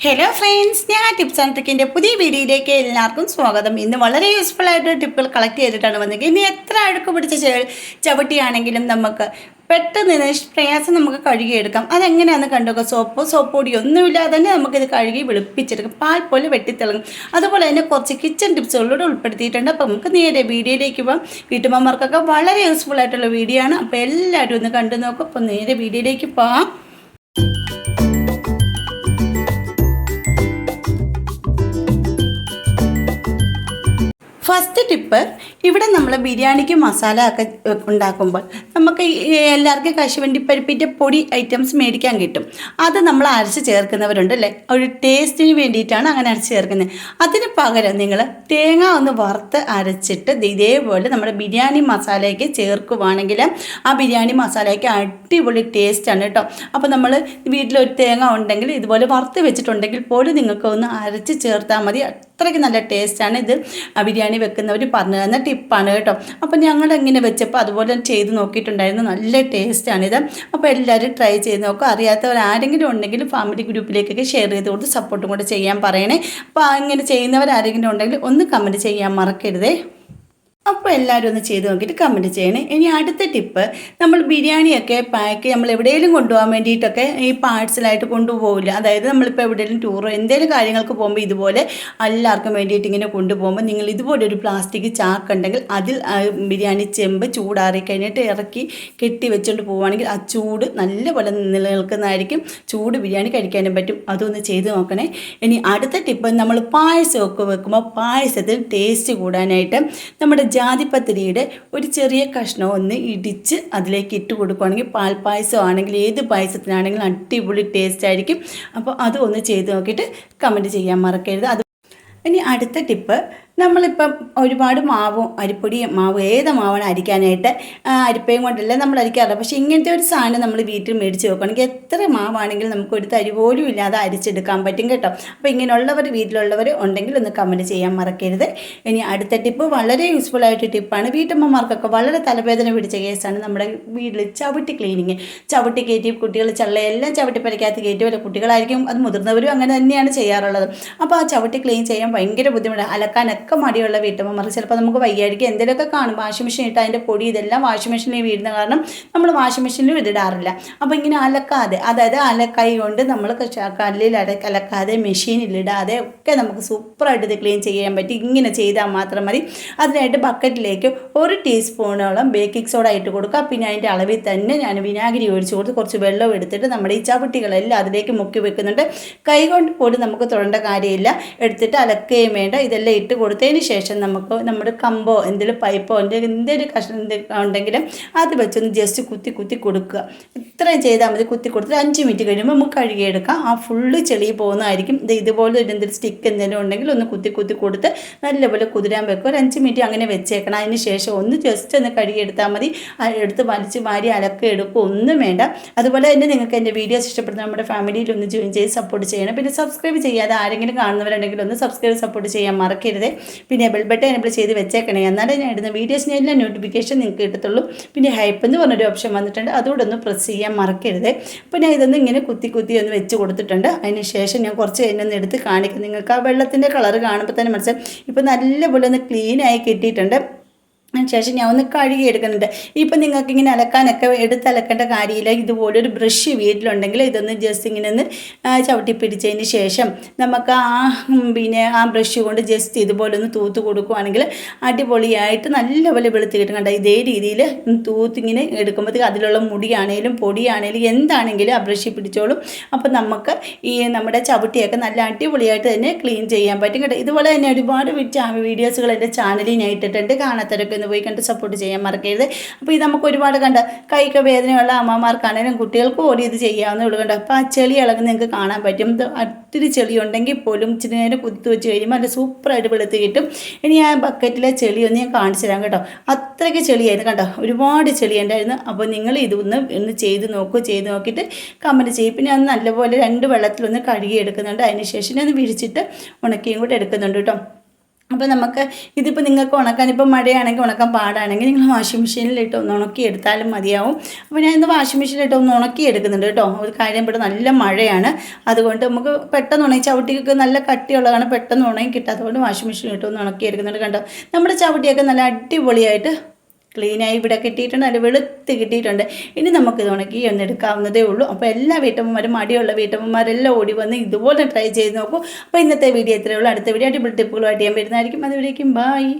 Hello friends ഞാൻ tips and ട്രിക്കിന്റെ പുതിയ വീഡിയോയിലേക്ക് എല്ലാവർക്കും സ്വാഗതം. ഇന്ന് വളരെ യൂസ്ഫുൾ ആയിട്ട് ടിപ്പുകൾ കളക്ട് ചെയ്തിട്ടാണ് വന്നത്. ഇനി എത്ര അഴുക്ക് പിടിച്ച ചവിട്ടിയാണെങ്കിലും നമുക്ക് പെട്ടെന്ന് നിഷ്പ്രയാസം പ്രയാസം നമുക്ക് കഴുകിയെടുക്കാം. അതെങ്ങനെയാണെന്ന് കണ്ടുക സോപ്പോ സോപ്പ് പൊടിയോ ഒന്നുമില്ലാതെ തന്നെ നമുക്കിത് കഴുകി വെളുപ്പിച്ചെടുക്കാം. പാൽ പോലെ വെട്ടിത്തിളങ്ങും അതുപോലെ തന്നെ കുറച്ച് കിച്ചൺ ടിപ്സുകളിലൂടെ ഉൾപ്പെടുത്തിയിട്ടുണ്ട്. അപ്പോൾ നമുക്ക് നേരെ വീഡിയോയിലേക്ക് പോകാം വീട്ടുമ്മമാർക്കൊക്കെ വളരെ യൂസ്ഫുൾ ആയിട്ടുള്ള വീഡിയോ ആണ്. അപ്പോൾ എല്ലാവരും ഒന്ന് കണ്ടു നോക്കും അപ്പോൾ നേരെ വീഡിയോയിലേക്ക് പോകാം ഫസ്റ്റ് ടിപ്പ് ഇവിടെ നമ്മൾ ബിരിയാണിക്ക് മസാല ഒക്കെ ഉണ്ടാക്കുമ്പോൾ നമുക്ക് എല്ലാവർക്കും കശുവണ്ടി പരിപ്പിന്റെ പൊടി ഐറ്റംസ് മേടിക്കാൻ കിട്ടും. അത് നമ്മൾ അരച്ച് ചേർക്കുന്നവരുണ്ട് അല്ലേ? ഒരു ടേസ്റ്റിന് വേണ്ടിയിട്ടാണ് അങ്ങനെ അരച്ച് ചേർക്കുന്നത്. അതിന് പകരം നിങ്ങൾ തേങ്ങ ഒന്ന് വറുത്ത് അരച്ചിട്ട് ഇതേപോലെ നമ്മുടെ ബിരിയാണി മസാലയ്ക്ക് ചേർക്കുവാണെങ്കിൽ ആ ബിരിയാണി മസാലയ്ക്ക് അടിപൊളി ടേസ്റ്റാണ് കേട്ടോ. അപ്പോൾ നമ്മൾ വീട്ടിലൊരു തേങ്ങ ഉണ്ടെങ്കിൽ ഇതുപോലെ വറുത്ത് വെച്ചിട്ടുണ്ടെങ്കിൽ പോലും നിങ്ങൾക്ക് ഒന്ന് അരച്ച് ചേർത്താൽ മതി. അത്രയ്ക്ക് നല്ല ടേസ്റ്റാണ് ഇത്. ബിരിയാണി വെക്കുന്നവർ പറഞ്ഞു തന്ന ടിപ്പാണ് കേട്ടോ. അപ്പോൾ ഞങ്ങൾ എങ്ങനെ വെച്ചപ്പോൾ അതുപോലെ ചെയ്ത് നോക്കിയിട്ടുണ്ടായിരുന്നു. നല്ല ടേസ്റ്റാണിത് അപ്പോൾ എല്ലാവരും ട്രൈ ചെയ്ത് നോക്കുക അറിയാത്തവർ ആരെങ്കിലും ഉണ്ടെങ്കിൽ ഫാമിലി ഗ്രൂപ്പിലേക്കൊക്കെ ഷെയർ ചെയ്ത് കൊടുത്ത് സപ്പോർട്ടും കൂടെ ചെയ്യാൻ പറയണേ. അപ്പോൾ ഇങ്ങനെ ചെയ്യുന്നവർ ആരെങ്കിലും ഉണ്ടെങ്കിൽ ഒന്ന് കമന്റ് ചെയ്യാൻ മറക്കരുതേ. അപ്പോൾ എല്ലാവരും ഒന്ന് ചെയ്ത് നോക്കിയിട്ട് കമന്റ് ചെയ്യണേ. ഇനി അടുത്ത ടിപ്പ് നമ്മൾ ബിരിയാണിയൊക്കെ പാക്ക് നമ്മൾ എവിടെയെങ്കിലും കൊണ്ടുപോകാൻ വേണ്ടിയിട്ടൊക്കെ ഈ പാഴ്സലായിട്ട് കൊണ്ടുപോകില്ല അതായത് നമ്മളിപ്പോൾ എവിടെയെങ്കിലും ടൂറോ എന്തെങ്കിലും കാര്യങ്ങൾക്ക് പോകുമ്പോൾ ഇതുപോലെ എല്ലാവർക്കും വേണ്ടിയിട്ട് ഇങ്ങനെ കൊണ്ടുപോകുമ്പോൾ നിങ്ങൾ ഇതുപോലെ ഒരു പ്ലാസ്റ്റിക് ചാക്ക് ഉണ്ടെങ്കിൽ അതിൽ ബിരിയാണി ചെമ്പ് ചൂടാറി കഴിഞ്ഞിട്ട് ഇറക്കി കെട്ടി വെച്ചുകൊണ്ട് പോവുകയാണെങ്കിൽ ആ ചൂട് നല്ല നല്ലപോലെ നിലനിൽക്കുന്നതായിരിക്കും. ചൂട് ബിരിയാണി കഴിക്കാനും പറ്റും. അതൊന്ന് ചെയ്ത് നോക്കണേ. ഇനി അടുത്ത ടിപ്പ് നമ്മൾ പായസമൊക്കെ വെക്കുമ്പോൾ പായസത്തിൽ ടേസ്റ്റ് കൂടാനായിട്ട് നമ്മുടെ ജാതിപത്രിയുടെ ഒരു ചെറിയ കഷ്ണം ഒന്ന് ഇടിച്ച് അതിലേക്ക് ഇട്ട് കൊടുക്കുകയാണെങ്കിൽ പാൽപ്പായസം ആണെങ്കിൽ ഏത് പായസത്തിനാണെങ്കിലും അടിപൊളി ടേസ്റ്റ് ആയിരിക്കും. അപ്പോൾ അത് ഒന്ന് ചെയ്ത് നോക്കിയിട്ട് കമന്റ് ചെയ്യാൻ മറക്കരുത്. അത് ഇനി അടുത്ത ടിപ്പ് നമ്മളിപ്പം ഒരുപാട് മാവും അരിപ്പൊടിയും മാവ് ഏത് മാവാണ് അരിക്കാനായിട്ട് അരിപ്പയും കൊണ്ടല്ല നമ്മൾ അരിക്കാറുള്ളത് പക്ഷേ ഇങ്ങനത്തെ ഒരു സാധനം നമ്മൾ വീട്ടിൽ മേടിച്ച് വെക്കുകയാണെങ്കിൽ എത്ര മാവാണെങ്കിലും നമുക്ക് ഒരു തരി പോലും ഇല്ലാതെ അരിച്ചെടുക്കാൻ പറ്റും കേട്ടോ. അപ്പോൾ ഇങ്ങനെയുള്ളവർ വീട്ടിലുള്ളവർ ഉണ്ടെങ്കിൽ ഒന്ന് കമന്റ് ചെയ്യാൻ മറക്കരുത്. ഇനി അടുത്ത ടിപ്പ് വളരെ യൂസ്ഫുൾ ആയിട്ട് ടിപ്പാണ് വീട്ടമ്മമാർക്കൊക്കെ വളരെ തലവേദന പിടിച്ച കേസാണ് നമ്മുടെ വീട്ടിൽ ചവിട്ടി ക്ലീനിങ് ചവിട്ടി കയറ്റി കുട്ടികൾ ചള്ളയെല്ലാം ചവിട്ടി പരിക്കകത്ത് കയറ്റി വരെ കുട്ടികളായിരിക്കും അത് മുതിർന്നവരും അങ്ങനെ തന്നെയാണ് ചെയ്യാറുള്ളത്. അപ്പോൾ ആ ചവിട്ടി ക്ലീൻ ചെയ്യാൻ ഭയങ്കര ബുദ്ധിമുട്ടാണ്. അലക്കാനൊക്കെ മടിയുള്ള വീട്ടമ്മമാർ ചിലപ്പോൾ നമുക്ക് വയ്യായിരിക്കും. എന്തെങ്കിലുമൊക്കെ കാണും വാഷിംഗ് മെഷീൻ ഇട്ട് അതിന്റെ പൊടി ഇതെല്ലാം വാഷിംഗ് മെഷീനിൽ വീഴുന്ന കാരണം നമ്മൾ വാഷിംഗ് മെഷീനിൽ ഇടാറില്ല. അപ്പോൾ ഇങ്ങനെ അലക്കാതെ അതായത് അലക്കായി കൊണ്ട് നമ്മൾ കല്ലിൽ അല അലക്കാതെ മെഷീനിൽ ഇടാതെ ഒക്കെ നമുക്ക് സൂപ്പറായിട്ട് ഇത് ക്ലീൻ ചെയ്യാൻ പറ്റി. ഇങ്ങനെ ചെയ്താൽ മാത്രം മതി. അതിനായിട്ട് ബക്കറ്റിലേക്ക് ഒരു ടീസ്പൂണോളം ബേക്കിംഗ് സോഡ ഇട്ട് കൊടുക്കുക. പിന്നെ അതിന്റെ അളവിൽ തന്നെ ഞാൻ വിനാഗിരി ഒഴിച്ചു കൊടുത്ത് കുറച്ച് വെള്ളം എടുത്തിട്ട് നമ്മുടെ ഈ ചവിട്ടികളെല്ലാം അതിലേക്ക് മുക്കി വെക്കുന്നുണ്ട്. കൈ കൊണ്ട് പോലും നമുക്ക് തൊടേണ്ട കാര്യമില്ല. എടുത്തിട്ട് അലക്കുകയും വേണ്ട. ഇതെല്ലാം ഇട്ട് കൊടുത്തതിന് ശേഷം നമുക്ക് നമ്മുടെ കമ്പോ എന്തെങ്കിലും പൈപ്പോ എന്തെങ്കിലും എന്തെങ്കിലും കഷ്ണം ഉണ്ടെങ്കിലും അത് വെച്ചൊന്ന് ജസ്റ്റ് കുത്തി കുത്തി കൊടുക്കുക. ഇത്രയും ചെയ്താൽ മതി. കുത്തി കൊടുത്തിട്ട് അഞ്ച് മിനിറ്റ് കഴിയുമ്പോൾ നമുക്ക് കഴുകിയെടുക്കാം ആ ഫുള്ള് ചെളി പോകുന്നതായിരിക്കും. ഇത് ഇതുപോലെ ഒരു എന്തെങ്കിലും സ്റ്റിക്ക് എന്തെങ്കിലും ഉണ്ടെങ്കിൽ ഒന്ന് കുത്തി കുത്തി കൊടുത്ത് നല്ലപോലെ കുതിരാൻ വെക്കുക. ഒരു അഞ്ച് മിനിറ്റ് അങ്ങനെ വെച്ചേക്കണം. അതിന് ശേഷം ഒന്ന് ജസ്റ്റ് ഒന്ന് കഴുകിയെടുത്താൽ മതി. എടുത്ത് വലിച്ച് മാരി അലക്ക എടുക്കുക. ഒന്നും വേണ്ട. അതുപോലെ തന്നെ നിങ്ങൾക്ക് എന്റെ വീഡിയോസ് ഇഷ്ടപ്പെടുന്ന നമ്മുടെ ഫാമിലിയിൽ ഒന്ന് ജോയിൻ ചെയ്ത് സപ്പോർട്ട് ചെയ്യണം. പിന്നെ സബ്സ്ക്രൈബ് ചെയ്യാതെ ആരെങ്കിലും കാണുന്നവരുണ്ടെങ്കിൽ ഒന്ന് സബ്സ്ക്രൈബ് സപ്പോർട്ട് ചെയ്യാൻ മറക്കരുത്. പിന്നെ ബെൽ ബട്ടൺ എനബിൾ ചെയ്ത് വെച്ചേക്കണേ. എന്നാലേ ഞാൻ ഇടുന്ന വീഡിയോസിന് എല്ലാം നോട്ടിഫിക്കേഷൻ നിങ്ങൾക്ക് കിട്ടത്തുള്ളൂ. പിന്നെ ഹൈപ്പ് എന്ന് പറഞ്ഞൊരു ഓപ്ഷൻ വന്നിട്ടുണ്ട്. അതുകൂടെ ഒന്ന് പ്രസ് ചെയ്യാൻ മറക്കരുത്. അപ്പോൾ ഞാൻ ഇതൊന്ന് ഇങ്ങനെ കുത്തി കുത്തി ഒന്ന് വെച്ച് കൊടുത്തിട്ടുണ്ട്. അതിന് ശേഷം ഞാൻ കുറച്ച് കഴിഞ്ഞൊന്ന് എടുത്ത് കാണിക്കും. നിങ്ങൾക്ക് ആ വെള്ളത്തിന്റെ കളർ കാണുമ്പോൾ തന്നെ മനസ്സിലാവും. ഇപ്പോൾ നല്ലപോലെ ഒന്ന് ക്ലീനായി കിട്ടിയിട്ടുണ്ട്. ശേഷം ഞാൻ ഒന്ന് കഴുകി എടുക്കുന്നുണ്ട്. ഇപ്പം നിങ്ങൾക്ക് ഇങ്ങനെ അലക്കാനൊക്കെ എടുത്ത് അലക്കേണ്ട കാര്യമില്ല. ഇതുപോലെ ഒരു ബ്രഷ് വീട്ടിലുണ്ടെങ്കിൽ ഇതൊന്ന് ജസ്റ്റ് ഇങ്ങനെ ഒന്ന് ചവിട്ടി പിടിച്ചതിന് ശേഷം നമുക്ക് ആ പിന്നെ ആ ബ്രഷ് കൊണ്ട് ജസ്റ്റ് ഇതുപോലെ ഒന്ന് തൂത്ത് കൊടുക്കുവാണെങ്കിൽ അടിപൊളിയായിട്ട് നല്ലപോലെ വെളുത്ത് കിട്ടും കണ്ട? ഇതേ രീതിയിൽ തൂത്ത് ഇങ്ങനെ എടുക്കുമ്പോഴത്തേക്ക് അതിലുള്ള മുടിയാണേലും പൊടിയാണേലും എന്താണെങ്കിലും ആ ബ്രഷ് പിടിച്ചോളും. അപ്പം നമുക്ക് ഈ നമ്മുടെ ചവിട്ടിയൊക്കെ നല്ല അടിപൊളിയായിട്ട് തന്നെ ക്ലീൻ ചെയ്യാൻ പറ്റും. കേട്ടോ ഇതുപോലെ തന്നെ ഒരുപാട് വീഡിയോസുകൾ എന്റെ ചാനലിൽ ഞാൻ ഇട്ടിട്ടുണ്ട്. കാണാത്തവരൊക്കെ ഒന്ന് പോയി കണ്ട് സപ്പോർട്ട് ചെയ്യാൻ മറക്കരുത്. അപ്പോൾ ഇത് നമുക്ക് ഒരുപാട് കണ്ട കൈക്ക് വേദനയുള്ള അമ്മമാർക്കാണെങ്കിലും കുട്ടികൾക്ക് ഓടി ഇത് ചെയ്യാവുന്ന ഉള്ളൂ കണ്ടോ. അപ്പോൾ ആ ചെളി ഇളകുന്ന നിങ്ങൾക്ക് കാണാൻ പറ്റും. ഒത്തിരി ചെളി ഉണ്ടെങ്കിൽ പോലും ഇച്ചിരി നേരം കുത്തി വെച്ച് കഴിയുമ്പോൾ നല്ല സൂപ്പറായിട്ട് വെളുത്ത് കിട്ടും. ഇനി ആ ബക്കറ്റിലെ ചെളി ഒന്ന് ഞാൻ കാണിച്ചു തരാം കേട്ടോ. അത്രയ്ക്ക് ചെളിയായിരുന്നു കണ്ടോ. ഒരുപാട് ചെളി ഉണ്ടായിരുന്നു. അപ്പോൾ നിങ്ങൾ ഇതൊന്ന് ഒന്ന് ചെയ്ത് നോക്കൂ. ചെയ്ത് നോക്കിയിട്ട് കമന്റ് ചെയ്യും. പിന്നെ അത് നല്ലപോലെ രണ്ട് വെള്ളത്തിലൊന്ന് കഴുകി എടുക്കുന്നുണ്ട് അതിന് ശേഷം ഞാൻ വിരിച്ചിട്ട് ഉണക്കിയും കൂടെ എടുക്കുന്നുണ്ട് കേട്ടോ. അപ്പോൾ നമുക്ക് ഇതിപ്പോൾ നിങ്ങൾക്ക് ഉണക്കാൻ ഇപ്പോൾ മഴയാണെങ്കിൽ ഉണക്കാൻ പാടാണെങ്കിൽ നിങ്ങൾ വാഷിംഗ് മെഷീനിലിട്ട് ഒന്ന് ഉണക്കി എടുത്താലും മതിയാവും. അപ്പോൾ ഞാൻ ഇന്ന് വാഷിംഗ് മെഷീനിലിട്ട് ഒന്ന് ഉണക്കി എടുക്കുന്നുണ്ട് കേട്ടോ. ഒരു കാര്യം ഇവിടെ നല്ല മഴയാണ്. അതുകൊണ്ട് നമുക്ക് പെട്ടെന്ന് ഉണങ്ങി ചവിട്ടിക്ക് നല്ല കട്ടിയുള്ളതാണ് പെട്ടെന്ന് ഉണങ്ങി കിട്ടാത്തതുകൊണ്ട് വാഷിംഗ് മെഷീനിലിട്ട് ഒന്ന് ഉണക്കി എടുക്കുന്നുണ്ട് കണ്ടോ. നമ്മുടെ ചവിട്ടിയൊക്കെ നല്ല അടിപൊളിയായിട്ട് ക്ലീനായി ഇവിടെ കിട്ടിയിട്ടുണ്ട് നല്ല വെളുത്ത് കിട്ടിയിട്ടുണ്ട്. ഇനി നമുക്കിത് ഉണക്കി ഒന്ന് എടുക്കാവുന്നതേ ഉള്ളൂ. അപ്പോൾ എല്ലാ വീട്ടമ്മമാരും മടിയുള്ള വീട്ടമ്മമാരെല്ലാം ഓടി വന്ന് ഇതുപോലെ ട്രൈ ചെയ്ത് നോക്കൂ. അപ്പോൾ ഇന്നത്തെ വീഡിയോ ഇത്രയേ ഉള്ളൂ. അടുത്ത വീഡിയോ അടിപൊളി ടിപ്പുകളുമായിട്ട് ഞാൻ വരുന്നതായിരിക്കും. അതുവരേക്കും ബായ്